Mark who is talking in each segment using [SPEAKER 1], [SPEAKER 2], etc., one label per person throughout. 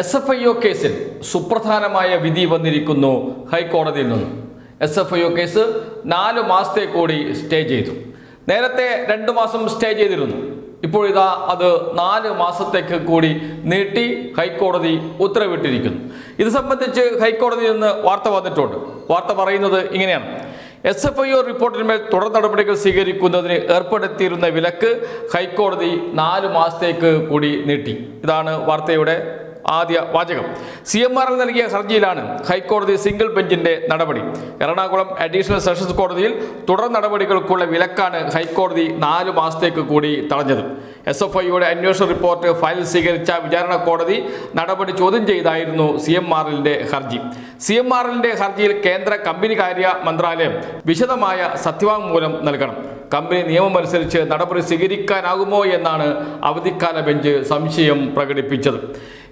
[SPEAKER 1] S F I O കേസിൽ സുപ്രധാനമായ വിധി വന്നിരിക്കുന്നു ഹൈക്കോടതിയിൽ നിന്നും. S F I O case നാല് മാസത്തെ കൂടി സ്റ്റേ ചെയ്തു. നേരത്തെ രണ്ട് മാസം സ്റ്റേ ചെയ്തിരുന്നു. ഇപ്പോൾ ഇതാ അത് നാല് മാസത്തേക്ക് കൂടി നീട്ടി ഹൈക്കോടതി ഉത്തരവിട്ടിരിക്കുന്നു. ഇത് സംബന്ധിച്ച് ഹൈക്കോടതിയിൽ നിന്ന് വാർത്ത വന്നിട്ടുണ്ട്. വാർത്ത പറയുന്നത് ഇങ്ങനെയാണ്. എസ് എഫ് ഐ ഒ റിപ്പോർട്ടിന്മേൽ തുടർ നടപടികൾ സ്വീകരിക്കുന്നതിന് ഏർപ്പെടുത്തിയിരുന്ന വിലക്ക് ഹൈക്കോടതി നാല് മാസത്തേക്ക് കൂടി നീട്ടി. ഇതാണ് വാർത്തയുടെ ആദ്യ വാചകം. സി എം ആറിൽ നൽകിയ ഹർജിയിലാണ് ഹൈക്കോടതി സിംഗിൾ ബെഞ്ചിന്റെ നടപടി. എറണാകുളം അഡീഷണൽ സെഷൻസ് കോടതിയിൽ തുടർ നടപടികൾക്കുള്ള വിലക്കാണ് ഹൈക്കോടതി നാല് മാസത്തേക്ക് കൂടി തടഞ്ഞത്. എസ് എഫ് ഐയുടെ അന്വേഷണ റിപ്പോർട്ട് ഫയൽ സ്വീകരിച്ച വിചാരണ കോടതി നടപടി ചോദ്യം ചെയ്തായിരുന്നു സി എം ആറിലിന്റെ ഹർജി. സി എം ആറിലിന്റെ ഹർജിയിൽ കേന്ദ്ര കമ്പനി കാര്യ മന്ത്രാലയം വിശദമായ സത്യവാങ്മൂലം നൽകണം. കമ്പനി നിയമമനുസരിച്ച് നടപടി സ്വീകരിക്കാനാകുമോ എന്നാണ് അവധിക്കാല ബെഞ്ച് സംശയം പ്രകടിപ്പിച്ചത്.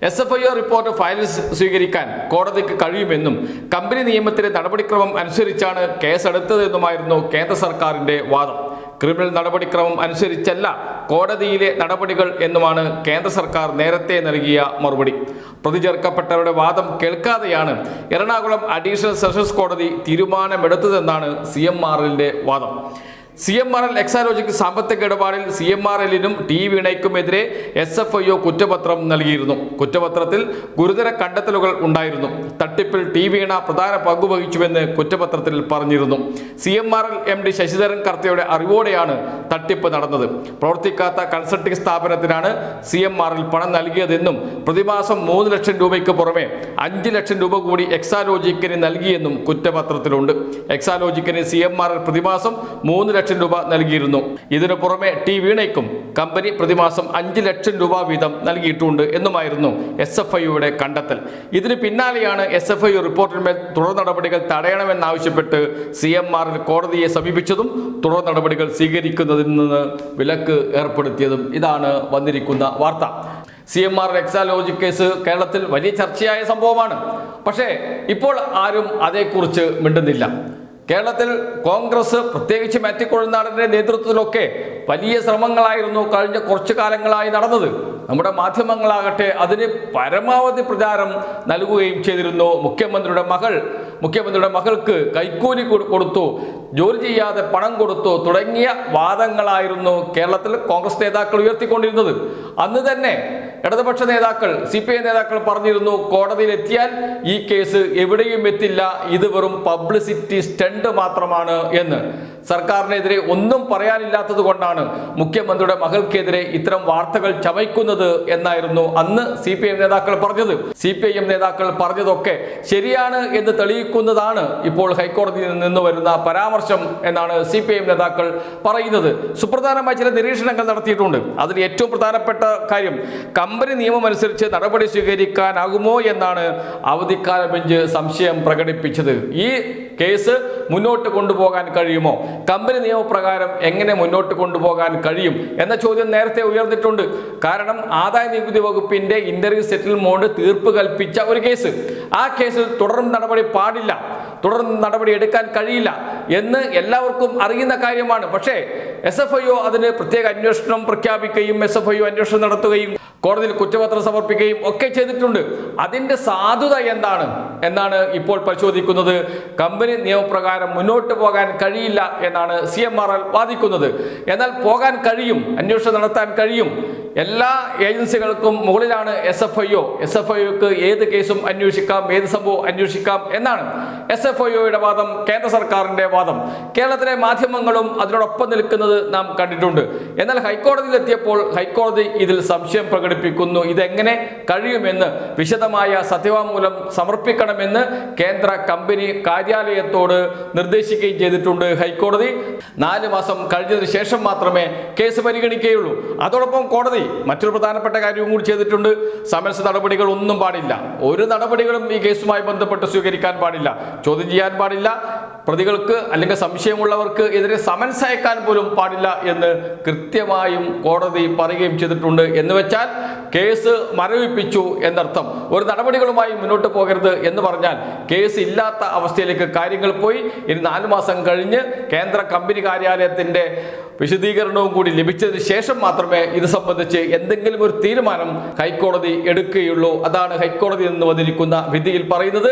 [SPEAKER 1] S F I O report file സ്വീകരിക്കാൻ കോടതിക്ക് കഴിയുമെന്നും കമ്പനി നിയമത്തിലെ നടപടിക്രമം അനുസരിച്ചാണ് കേസെടുത്തതെന്നുമായിരുന്നു കേന്ദ്ര സർക്കാരിന്റെ വാദം. ക്രിമിനൽ നടപടിക്രമം അനുസരിച്ചല്ല കോടതിയിലെ നടപടികൾ എന്നുമാണ് കേന്ദ്ര സർക്കാർ നേരത്തെ നൽകിയ മറുപടി. പ്രതി ചേർക്കപ്പെട്ടവരുടെ വാദം കേൾക്കാതെയാണ് എറണാകുളം അഡീഷണൽ സെഷൻസ് കോടതി തീരുമാനമെടുത്തതെന്നാണ് സി എം വാദം. C M R L Exalogic സാമ്പത്തിക ഇടപാടിൽ സി എം ആർ എല്ലിനും ടി വീണയ്ക്കുമെതിരെ എസ് എഫ് ഐ ഒ കുറ്റപത്രം നൽകിയിരുന്നു. കുറ്റപത്രത്തിൽ ഗുരുതര കണ്ടെത്തലുകൾ ഉണ്ടായിരുന്നു. തട്ടിപ്പിൽ ടി വീണ പ്രധാന പങ്കുവഹിച്ചുവെന്ന് കുറ്റപത്രത്തിൽ പറഞ്ഞിരുന്നു. C M R L M D Sasidharan കർത്തയുടെ അറിവോടെയാണ് തട്ടിപ്പ് നടന്നത്. പ്രവർത്തിക്കാത്ത കൺസൾട്ടിംഗ് സ്ഥാപനത്തിനാണ് സി എം ആർ എൽ പണം നൽകിയതെന്നും പ്രതിമാസം മൂന്ന് ലക്ഷം രൂപയ്ക്ക് പുറമെ അഞ്ച് ലക്ഷം രൂപ കൂടി എക്സാലോജിക്കിന് നൽകിയെന്നും കുറ്റപത്രത്തിലുണ്ട്. എക്സാലോജിക്കിന് സി എം ആർ എൽ പ്രതിമാസം മൂന്ന് ലക്ഷം രൂപ നൽകിയിരുന്നു. ഇതിനു പുറമെ ടി വീണയ്ക്കും കമ്പനി പ്രതിമാസം അഞ്ച് ലക്ഷം രൂപ വീതം നൽകിയിട്ടുണ്ട് എന്നുമായിരുന്നു എസ് എഫ് ഐയുടെ കണ്ടെത്തൽ. ഇതിന് പിന്നാലെയാണ് എസ് എഫ് ഐ റിപ്പോർട്ടിന്മേൽ തുടർ നടപടികൾ തടയണമെന്നാവശ്യപ്പെട്ട് സി എം ആറിൽ കോടതിയെ സമീപിച്ചതും തുടർ നടപടികൾ സ്വീകരിക്കുന്നതിൽ നിന്ന് വിലക്ക് ഏർപ്പെടുത്തിയതും ഇതാണ് വന്നിരിക്കുന്ന വാർത്ത. C M R Exalogic case കേരളത്തിൽ വലിയ ചർച്ചയായ സംഭവമാണ്. പക്ഷേ ഇപ്പോൾ ആരും അതേക്കുറിച്ച് മിണ്ടുന്നില്ല. കേരളത്തിൽ കോൺഗ്രസ് പ്രത്യേകിച്ച് മാറ്റിക്കൊഴുന്നാടന്റെ നേതൃത്വത്തിലൊക്കെ വലിയ ശ്രമങ്ങളായിരുന്നു കഴിഞ്ഞ കുറച്ചു കാലങ്ങളായി നടന്നത്. നമ്മുടെ മാധ്യമങ്ങളാകട്ടെ അതിന് പരമാവധി പ്രചാരം നൽകുകയും ചെയ്തിരുന്നു. മുഖ്യമന്ത്രിയുടെ മകൾ മുഖ്യമന്ത്രിയുടെ മകൾക്ക് കൈക്കൂലി കൊടുത്തു ജോലി ചെയ്യാതെ പണം കൊടുത്തു തുടങ്ങിയ വാദങ്ങളായിരുന്നു കേരളത്തിൽ കോൺഗ്രസ് നേതാക്കൾ ഉയർത്തിക്കൊണ്ടിരുന്നത്. അന്ന് തന്നെ ഇടതുപക്ഷ നേതാക്കൾ സി പി ഐ നേതാക്കൾ പറഞ്ഞിരുന്നു കോടതിയിൽ എത്തിയാൽ ഈ കേസ് എവിടെയും എത്തില്ല. ഇത് വെറും പബ്ലിസിറ്റി സ്റ്റണ്ട് മാത്രമാണ് എന്ന്. സർക്കാരിനെതിരെ ഒന്നും പറയാനില്ലാത്തത് കൊണ്ടാണ് മുഖ്യമന്ത്രിയുടെ മകൾക്കെതിരെ ഇത്തരം വാർത്തകൾ ചമയ്ക്കുന്നത് എന്നായിരുന്നു അന്ന് സി പി എം നേതാക്കൾ പറഞ്ഞത്. സി പി ഐ എം നേതാക്കൾ പറഞ്ഞതൊക്കെ ശരിയാണ് എന്ന് തെളിയിക്കുന്നതാണ് ഇപ്പോൾ ഹൈക്കോടതിയിൽ നിന്ന് വരുന്ന പരാമർശം എന്നാണ് സി പി എം നേതാക്കൾ പറയുന്നത്. സുപ്രധാനമായ ചില നിരീക്ഷണങ്ങൾ നടത്തിയിട്ടുണ്ട്. അതിൽ ഏറ്റവും പ്രധാനപ്പെട്ട കാര്യം കമ്പനി നിയമം അനുസരിച്ച് നടപടി സ്വീകരിക്കാനാകുമോ എന്നാണ് അവധിക്കാല ബെഞ്ച് സംശയം പ്രകടിപ്പിച്ചത്. ഈ കേസ് മുന്നോട്ട് കൊണ്ടുപോകാൻ കഴിയുമോ? കമ്പനി നിയമപ്രകാരം എങ്ങനെ മുന്നോട്ട് കൊണ്ടുപോകാൻ കഴിയും? എന്ന ചോദ്യം നേരത്തെ ഉയർന്നിട്ടുണ്ട്. കാരണം ആദായ നികുതി വകുപ്പിന്റെ ഇന്റർവ്യൂ സെറ്റിൽമെന്റ് തീർപ്പ് കൽപ്പിച്ച ഒരു കേസ്. ആ കേസിൽ തുടർ നടപടി പാടില്ല. തുടർ നടപടി എടുക്കാൻ കഴിയില്ല എന്ന് എല്ലാവർക്കും അറിയുന്ന കാര്യമാണ്. പക്ഷേ എസ് എഫ് ഐ ഒ അതിന് പ്രത്യേക അന്വേഷണം പ്രഖ്യാപിക്കുകയും എസ് എഫ് ഐ ഒ അന്വേഷണം നടത്തുകയും കോടതിയിൽ കുറ്റപത്രം സമർപ്പിക്കുകയും ഒക്കെ ചെയ്തിട്ടുണ്ട്. അതിന്റെ സാധുത എന്താണ്? എന്നാണ് ഇപ്പോൾ പരിശോധിക്കുന്നത്. കമ്പനി നിയമപ്രകാരം മുന്നോട്ട് പോകാൻ കഴിയില്ല എന്നാണ് സി വാദിക്കുന്നത്. എന്നാൽ പോകാൻ കഴിയും അന്വേഷണം നടത്താൻ കഴിയും. എല്ലാ ഏജൻസികൾക്കും മുകളിലാണ് S F I O S F I ഒക്ക് ഏത് കേസും അന്വേഷിക്കാം ഏത് സംഭവം അന്വേഷിക്കാം എന്നാണ് എസ് എഫ് ഐ ഒയുടെ വാദം കേന്ദ്ര സർക്കാരിന്റെ വാദം. കേരളത്തിലെ മാധ്യമങ്ങളും അതിനോടൊപ്പം നിൽക്കുന്നത് നാം കണ്ടിട്ടുണ്ട്. എന്നാൽ ഹൈക്കോടതിയിൽ എത്തിയപ്പോൾ ഹൈക്കോടതി ഇതിൽ സംശയം പ്രകടിപ്പിക്കുന്നു. ഇതെങ്ങനെ കഴിയുമെന്ന് വിശദമായ സത്യവാങ്മൂലം സമർപ്പിക്കണമെന്ന് കേന്ദ്ര കമ്പനി കാര്യാലയത്തോട് നിർദ്ദേശിക്കുകയും ചെയ്തിട്ടുണ്ട് ഹൈക്കോടതി. നാല് മാസം കഴിഞ്ഞതിന് ശേഷം മാത്രമേ കേസ് പരിഗണിക്കുകയുള്ളൂ. അതോടൊപ്പം കോടതി മറ്റൊരു പ്രധാനപ്പെട്ട കാര്യവും കൂടി ചെയ്തിട്ടുണ്ട്. സമരസ നടപടികൾ ഒന്നും പാടില്ല. ഒരു നടപടികളും ഈ കേസുമായി ബന്ധപ്പെട്ട് സ്വീകരിക്കാൻ പാടില്ല. ചോദ്യം ചെയ്യാൻ പാടില്ല. പ്രതികൾക്ക് അല്ലെങ്കിൽ സംശയമുള്ളവർക്ക് എതിരെ സമൻസ് അയക്കാൻ പോലും പാടില്ല എന്ന് കൃത്യമായും കോടതി പറയുകയും ചെയ്തിട്ടുണ്ട് എന്ന് വെച്ചാൽ കേസ് മരവിപ്പിച്ചു എന്നർത്ഥം. ഒരു നടപടികളുമായി മുന്നോട്ട് പോകരുത് എന്ന് പറഞ്ഞാൽ കേസ് ഇല്ലാത്ത അവസ്ഥയിലേക്ക് കാര്യങ്ങൾ പോയി. ഇനി നാലു മാസം കഴിഞ്ഞ് കേന്ദ്ര കമ്പനി കാര്യാലയത്തിന്റെ വിശദീകരണവും കൂടി ലഭിച്ചതിന് ശേഷം മാത്രമേ ഇത് സംബന്ധിച്ച് എന്തെങ്കിലും ഒരു തീരുമാനം ഹൈക്കോടതി എടുക്കുകയുള്ളൂ. അതാണ് ഹൈക്കോടതി നിന്ന് വന്നിരിക്കുന്ന വിധിയിൽ പറയുന്നത്.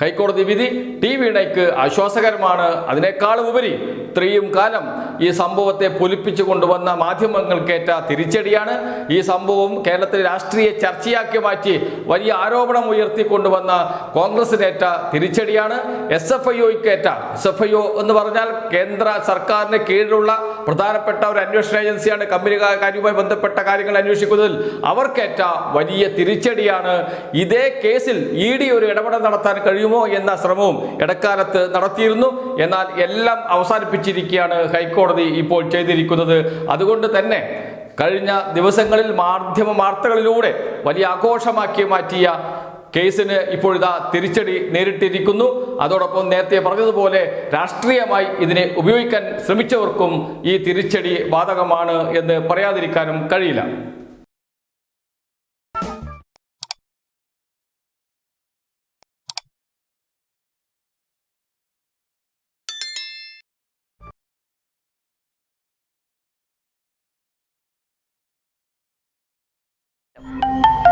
[SPEAKER 1] ഹൈക്കോടതി വിധി ടി വീണയ്ക്ക് ആശ്വാസകരമാണ്. അതിനേക്കാളും ഉപരി ഇത്രയും കാലം ഈ സംഭവത്തെ പൊലിപ്പിച്ചു കൊണ്ടുവന്ന മാധ്യമങ്ങൾക്കേറ്റ തിരിച്ചടിയാണ്. ഈ സംഭവം കേരളത്തിലെ രാഷ്ട്രീയ ചർച്ചയാക്കി മാറ്റി വലിയ ആരോപണം ഉയർത്തിക്കൊണ്ടുവന്ന കോൺഗ്രസിനേറ്റ തിരിച്ചടിയാണ്. എസ് എഫ് ഐ ഒക്കേറ്റ എസ് എഫ് ഐ ഒ എന്ന് പറഞ്ഞാൽ കേന്ദ്ര സർക്കാരിന് കീഴിലുള്ള പ്രധാനപ്പെട്ട ഒരു അന്വേഷണ ഏജൻസിയാണ്. കമ്പനി കാര്യവുമായി ബന്ധപ്പെട്ട കാര്യങ്ങൾ അന്വേഷിക്കുന്നതിൽ അവർക്കേറ്റ വലിയ തിരിച്ചടിയാണ്. ഇതേ കേസിൽ ഇ ഡി ഒരു ഇടപെടൽ നടത്താൻ കഴിയുമോ എന്ന ശ്രമവും ഇടക്കാലത്ത് നടത്തിയിരുന്നു. എന്നാൽ എല്ലാം അവസാനിപ്പിച്ചിരിക്കുകയാണ് ഹൈക്കോടതി ഇപ്പോൾ ചെയ്തിരിക്കുന്നത്. അതുകൊണ്ട് തന്നെ കഴിഞ്ഞ ദിവസങ്ങളിൽ മാധ്യമ വാർത്തകളിലൂടെ വലിയ ആഘോഷമാക്കി മാറ്റിയ കേസിന് ഇപ്പോഴിതാ തിരിച്ചടി നേരിട്ടിരിക്കുന്നു. അതോടൊപ്പം നേരത്തെ പറഞ്ഞതുപോലെ രാഷ്ട്രീയമായി ഇതിനെ ഉപയോഗിക്കാൻ ശ്രമിച്ചവർക്കും ഈ തിരിച്ചടി ബാധകമാണ് എന്ന് പറയാതിരിക്കാനും കഴിയില്ല. Thank you.